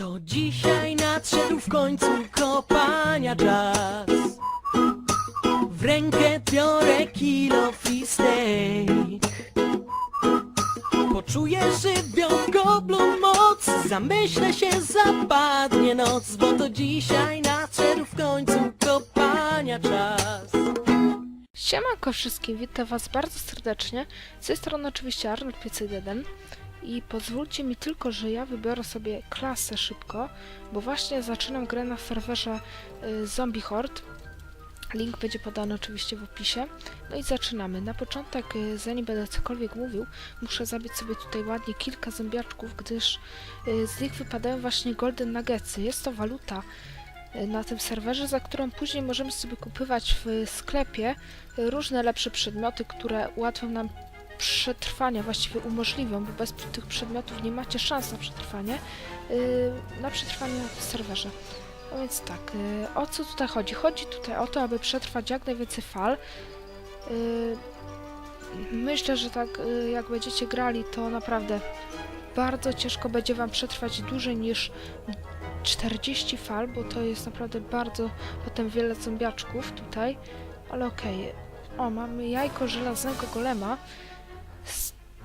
To dzisiaj nadszedł w końcu kopania czas. W rękę biorę kilo steak Poczuję żywią goblą moc. Zamyślę się, zapadnie noc Bo to dzisiaj nadszedł w końcu kopania czas. Siemanko wszystkim, witam was bardzo serdecznie. Z tej strony oczywiście Arnold 501 i pozwólcie mi tylko, że ja wybiorę sobie klasę szybko, bo właśnie zaczynam grę na serwerze y, Zombie Horde. Link będzie podany oczywiście w opisie. No i zaczynamy. Na początek, y, zanim będę cokolwiek mówił, muszę zabić sobie tutaj ładnie kilka zombiaczków, gdyż y, z nich wypadają właśnie golden nuggetsy. Jest to waluta y, na tym serwerze, za którą później możemy sobie kupywać w sklepie różne lepsze przedmioty, które ułatwią nam przetrwanie, właściwie umożliwią, bo bez tych przedmiotów nie macie szans na przetrwanie, y, na przetrwanie na tym serwerze. No więc tak, y, o co tutaj chodzi? Chodzi tutaj o to, aby przetrwać jak najwięcej fal. Y, Myślę, że tak jak będziecie grali, to naprawdę bardzo ciężko będzie wam przetrwać dłużej niż 40 fal, bo to jest naprawdę bardzo potem wiele zombiaczków tutaj. Ale okej. O, mamy jajko żelaznego golema.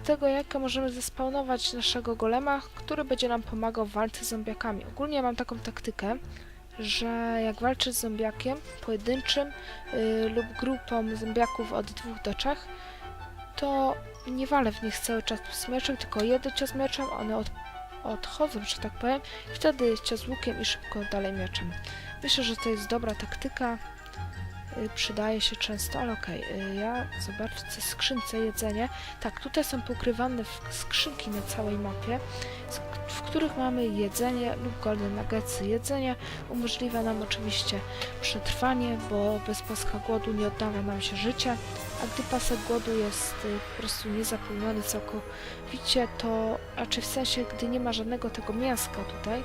Tego jajka możemy zespawnować naszego golema, który będzie nam pomagał w walce z zombiakami. Ogólnie mam taką taktykę, że jak walczę z zombiakiem pojedynczym y, lub grupą zombiaków od dwóch do trzech, to nie walę w nich cały czas z mieczem, tylko jeden cios mieczem, one od, odchodzą, że tak powiem, wtedy cios łukiem i szybko dalej mieczem. Myślę, że to jest dobra taktyka, przydaje się często, ale okej, y, ja zobaczę skrzynce jedzenie. Tak, tutaj są pokrywane skrzynki na całej mapie, w których mamy jedzenie lub golden nuggetsy. Jedzenie umożliwia nam oczywiście przetrwanie, bo bez paska głodu nie odnawia nam się życie, a gdy pasek głodu jest y, po prostu niezapełniony całkowicie, to raczej w sensie, gdy nie ma żadnego tego mięska tutaj,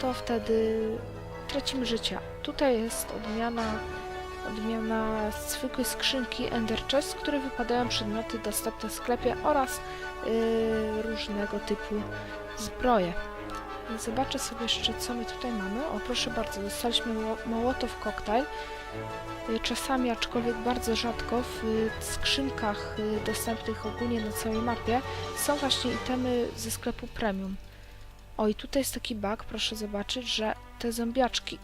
to wtedy tracimy życie. Tutaj jest odmiana odmiana zwykłej skrzynki Ender Chest, z której wypadają przedmioty dostępne w sklepie oraz yy, różnego typu zbroje. Zobaczę sobie jeszcze, co my tutaj mamy. O, proszę bardzo, dostaliśmy mo- Mołotow Cocktail. Y, Czasami, aczkolwiek bardzo rzadko, w y, skrzynkach y, dostępnych ogólnie na całej mapie są właśnie itemy ze sklepu premium. O, i tutaj jest taki bug, proszę zobaczyć, że te zombiaczki,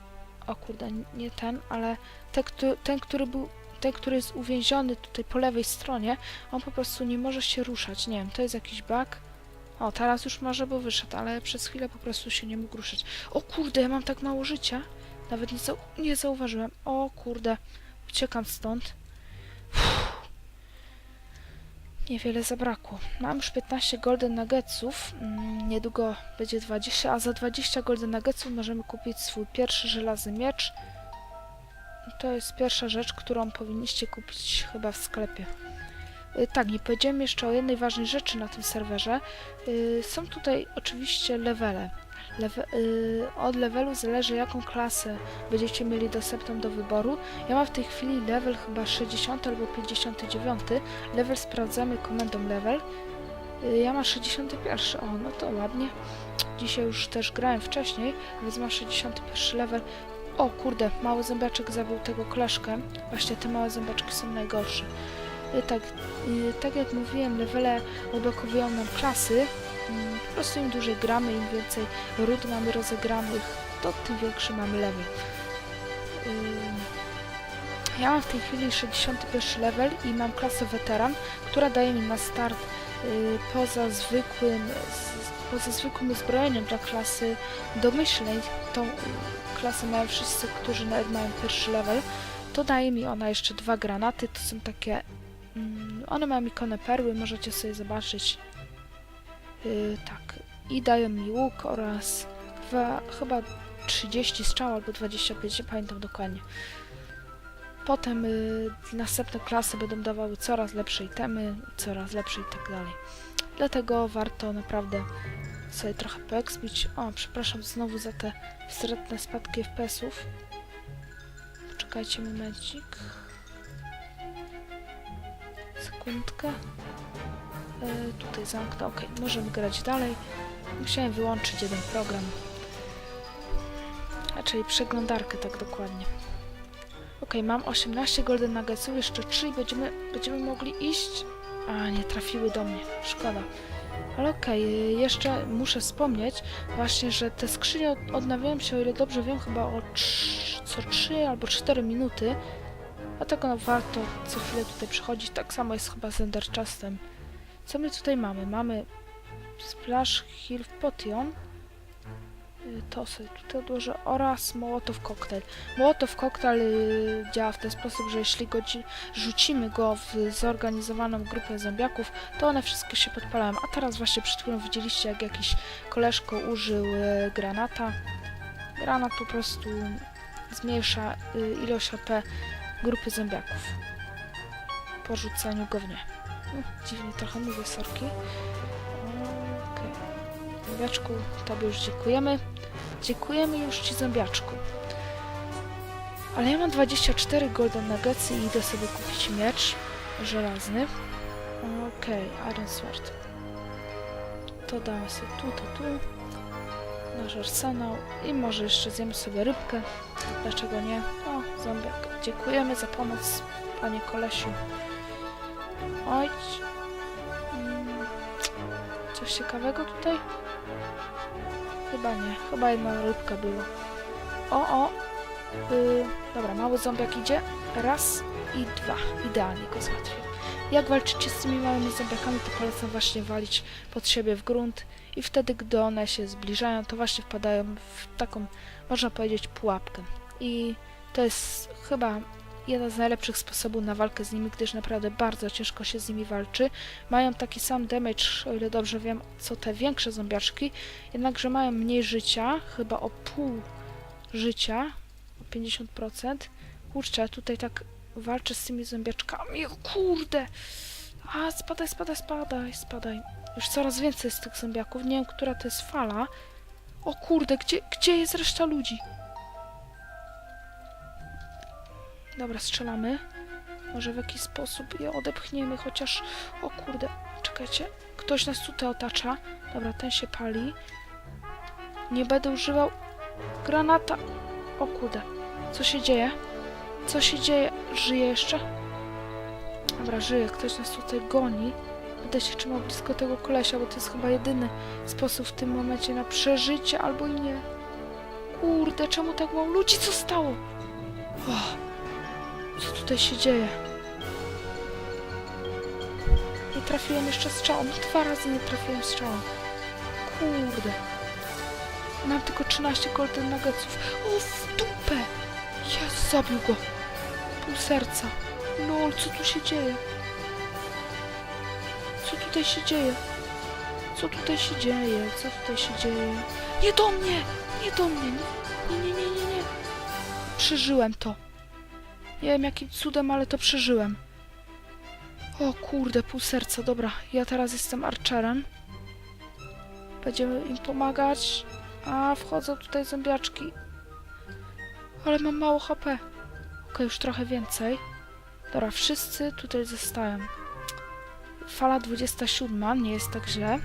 o kurde, nie ten, ale te, kto- ten, który był, ten, który jest uwięziony tutaj po lewej stronie, on po prostu nie może się ruszać. Nie wiem, to jest jakiś bug. O, teraz już może, bo wyszedł, ale przez chwilę po prostu się nie mógł ruszać. O kurde, ja mam tak mało życia. Nawet nie, zau nie zauważyłem. O kurde, uciekam stąd. Niewiele zabrakło. Mam już 15 golden nuggetsów. Mm, niedługo będzie 20, a za 20 golden nuggetsów możemy kupić swój pierwszy żelazny miecz. To jest pierwsza rzecz, którą powinniście kupić chyba w sklepie. Y, Tak, nie powiedziałem jeszcze o jednej ważnej rzeczy na tym serwerze. Y, Są tutaj oczywiście levele. Lewe, y, od levelu zależy jaką klasę będziecie mieli dostępną do wyboru. Ja mam w tej chwili level chyba 60 albo 59. Level sprawdzamy komendą level. Y, Ja mam 61. O, no to ładnie. Dzisiaj już też grałem wcześniej, więc mam 61 level. O kurde, mały zębaczek zabił tego klaszkę. Właśnie te małe zębaczki są najgorsze. Y, Tak, tak jak mówiłem, levele odblokowują nam klasy. Po prostu im dłużej gramy, im więcej ród mamy rozegranych, to tym większy mamy level. Ja mam w tej chwili 61 level i mam klasę weteran, która daje mi na start y, poza zwykłym, poza zwykłym uzbrojeniem dla klasy domyślnej, tą y, klasę mają wszyscy, którzy nawet mają pierwszy level, to daje mi ona jeszcze dwa granaty, to są takie, mm, one mają ikonę perły, możecie sobie zobaczyć. Yy, tak, i dają mi łuk oraz dwa, chyba 30 strzał albo 25, nie pamiętam dokładnie. Potem y, następne klasy będą dawały coraz lepsze itemy, coraz lepsze i tak dalej. Dlatego warto naprawdę sobie trochę poekspić. O, przepraszam znowu za te wstrętne spadki FPS-ów. Poczekajcie momencik. Sekundkę. E, tutaj zamknę. Ok, możemy grać dalej. Musiałem wyłączyć jeden program. Raczej przeglądarkę, tak dokładnie. Okej, mam 18 golden nuggetsów, jeszcze 3 i będziemy, będziemy mogli iść. A, nie trafiły do mnie, szkoda. Ale okej, y, jeszcze muszę wspomnieć właśnie, że te skrzynie od- odnawiają się, o ile dobrze wiem, chyba o trz- co 3 albo 4 minuty. Dlatego no, warto co chwilę tutaj przychodzić. Tak samo jest chyba z Ender Chestem. Co my tutaj mamy? Mamy Splash Hill Potion. Y, To sobie tutaj odłożę. Oraz Mołotow Koktajl. Mołotow Koktajl y, działa w ten sposób, że jeśli go rzucimy go w zorganizowaną grupę zombiaków, to one wszystkie się podpalają. A teraz właśnie przed chwilą widzieliście, jak jakiś koleżko użył y, granata. Granat po prostu zmniejsza ilość HP grupy zombiaków. Po rzuceniu go w nie. Dziwnie trochę mówię, sorki. Okej. Zombiaczku, tobie już dziękujemy. Dziękujemy już ci, zombiaczku. Ale ja mam 24 golden nuggetsy i idę sobie kupić miecz żelazny. Okej, Iron Sword. To damy sobie tu, to tu. Nasz arsenał. I może jeszcze zjemy sobie rybkę. Dlaczego nie? O, zombiak. Dziękujemy za pomoc, panie kolesiu. Oj. Mm, Coś ciekawego tutaj? Chyba nie. Chyba jedna rybka była. O, o. Y, dobra, mały zombiak idzie. Raz i dwa. Idealnie go załatwię. Jak walczycie z tymi małymi zombiakami, to polecam właśnie walić pod siebie w grunt i wtedy, gdy one się zbliżają, to właśnie wpadają w taką, można powiedzieć, pułapkę. I to jest chyba jeden z najlepszych sposobów na walkę z nimi, gdyż naprawdę bardzo ciężko się z nimi walczy. Mają taki sam damage, o ile dobrze wiem, co te większe zombiaczki, jednakże mają mniej życia, chyba o pół życia, o 50%. Kurczę, tutaj tak walczę z tymi zombiaczkami, o kurde! A, spadaj, spadaj, spadaj, spadaj. Już coraz więcej jest tych zombiaków, nie wiem, która to jest fala. O kurde, gdzie, gdzie jest reszta ludzi? Dobra, strzelamy. Może w jakiś sposób je odepchniemy, chociaż... O kurde, czekajcie. Ktoś nas tutaj otacza. Dobra, ten się pali. Nie będę używał granata. O kurde, co się dzieje? Co się dzieje? Żyje jeszcze? Dobra, żyje. Ktoś nas tutaj goni. Będę się trzymał blisko tego kolesia, bo to jest chyba jedyny sposób w tym momencie na przeżycie, albo i nie. Kurde, czemu tak mało ludzi? Co stało? O, co tutaj się dzieje? Nie trafiłem jeszcze strzałą. Dwa razy nie trafiłem strzałą. Kurde. Mam tylko 13 golden nuggetsów. O, w dupę! Jest, zabił go. Pół serca. Lol, co tu się dzieje? Co tutaj się dzieje? Co tutaj się dzieje? Co tutaj się dzieje? Nie do mnie! Nie do mnie! Nie, nie, nie, nie, nie. Przeżyłem to. Nie wiem jakim cudem, ale to przeżyłem. O kurde, pół serca. Dobra, ja teraz jestem archerem. Będziemy im pomagać. A, wchodzą tutaj zombiaczki. Ale mam mało HP. Okej, już trochę więcej. Dobra, wszyscy tutaj zostają. Fala 27, nie jest tak źle.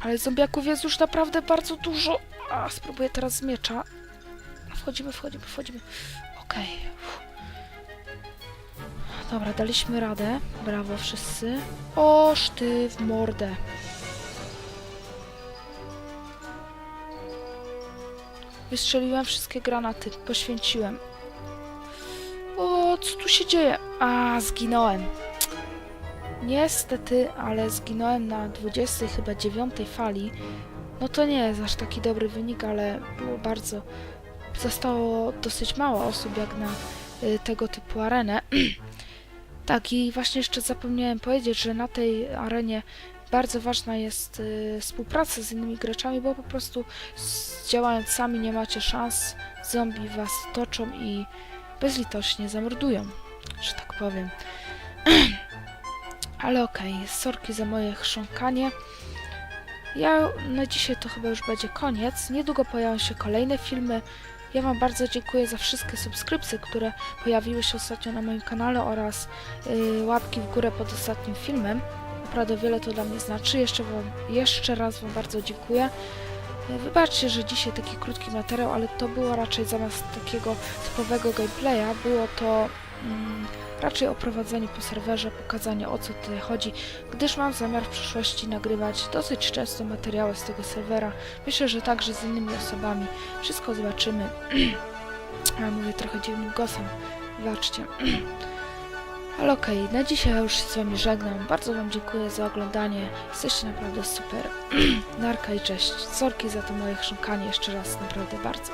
Ale zombiaków jest już naprawdę bardzo dużo. A, spróbuję teraz z miecza. Wchodzimy, wchodzimy, wchodzimy. Okej. Uff. Dobra, daliśmy radę. Brawo wszyscy. Oż ty w mordę. Wystrzeliłem wszystkie granaty. Poświęciłem. O, co tu się dzieje? A, zginąłem. Niestety, ale zginąłem na 20 chyba 9 fali. No to nie jest aż taki dobry wynik, ale było bardzo... Zostało dosyć mało osób jak na y, tego typu arenę. tak, i właśnie jeszcze zapomniałem powiedzieć, że na tej arenie bardzo ważna jest y, współpraca z innymi graczami, bo po prostu działając sami nie macie szans. Zombie was toczą i bezlitośnie zamordują, że tak powiem. Ale okej, sorki za moje chrząkanie. Ja na dzisiaj to chyba już będzie koniec. Niedługo pojawią się kolejne filmy. Ja Wam bardzo dziękuję za wszystkie subskrypcje, które pojawiły się ostatnio na moim kanale oraz yy, łapki w górę pod ostatnim filmem. Naprawdę wiele to dla mnie znaczy. Jeszcze, wam, jeszcze raz Wam bardzo dziękuję. E, Wybaczcie, że dzisiaj taki krótki materiał, ale to było raczej zamiast takiego typowego gameplaya, było to mm, raczej oprowadzenie po serwerze, pokazanie o co tutaj chodzi, gdyż mam zamiar w przyszłości nagrywać dosyć często materiały z tego serwera. Myślę, że także z innymi osobami. Wszystko zobaczymy. A mówię trochę dziwnym głosem. Wybaczcie. Ale okej, na dzisiaj już się z wami żegnam. Bardzo wam dziękuję za oglądanie. Jesteście naprawdę super. Narka i cześć. Sorki za to moje chrząkanie jeszcze raz, naprawdę bardzo.